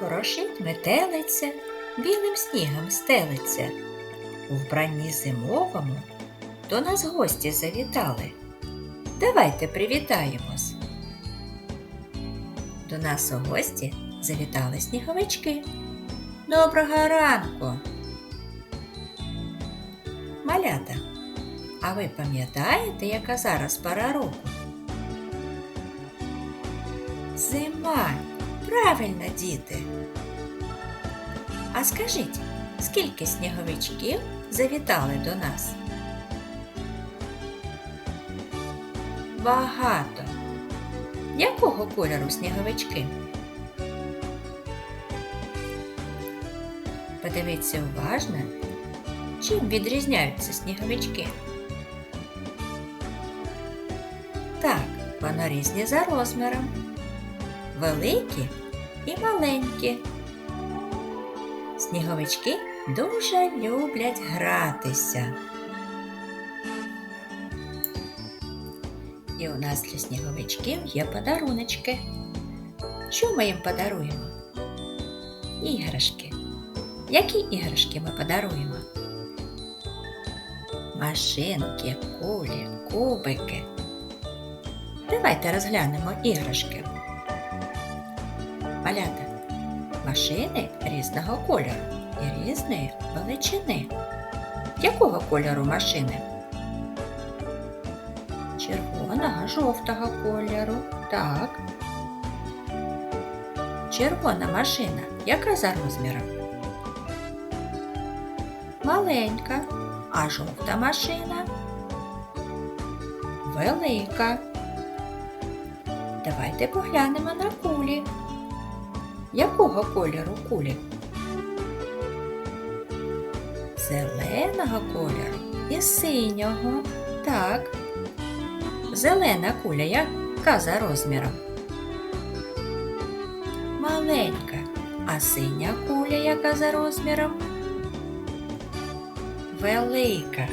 Ворошить метелиця, білим снігом стелиться. У вбранні зимовому до нас гості завітали. Давайте привітаємось. До нас у гості завітали сніговички. Доброго ранку! Малята, а ви пам'ятаєте, яка зараз пора року? Зима. Правильно, діти. А скажіть, скільки сніговичків завітали до нас? Багато. Якого кольору сніговички? Подивіться уважно, чим відрізняються сніговички. Так, вони різні за розміром великі і маленькі. Сніговички дуже люблять гратися. І у нас для сніговичків є подаруночки. Що ми їм подаруємо? Іграшки. Які іграшки ми подаруємо? Машинки, кулі, кубики. Давайте розглянемо іграшки. Малята. Машини різного кольору і різної величини. Якого кольору машини? Червоного, жовтого кольору. Так. Червона машина. Яка за розміром? Маленька. А жовта машина? Велика. Давайте поглянемо на кулі. Якого кольору кулі? Зеленого кольору і синього. Так. Зелена куля яка за розміром? Маленька. А синя куля яка за розміром? Велика.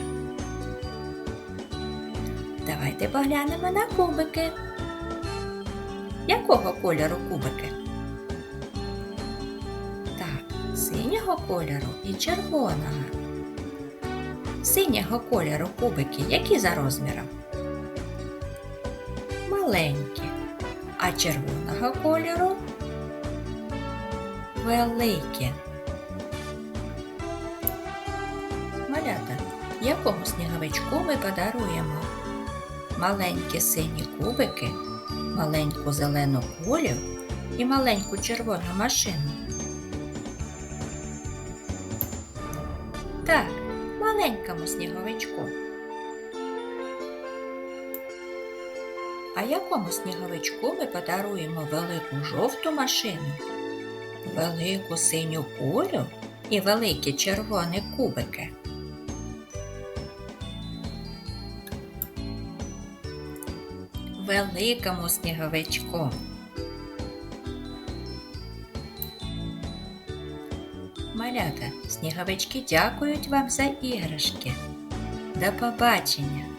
Давайте поглянемо на кубики. Якого кольору кубики? Синього кольору і червоного. Синього кольору кубики які за розміром? Маленькі. А червоного кольору великі. Малята, якому сніговичку ми подаруємо? Маленькі сині кубики, маленьку зелену кулю і маленьку червону машину. Так, маленькому сніговичку. А якому сніговичку ми подаруємо велику жовту машину, велику синю кулю і великі червоні кубики? Великому сніговичку. Малята, сніговички дякують вам за іграшки. До побачення!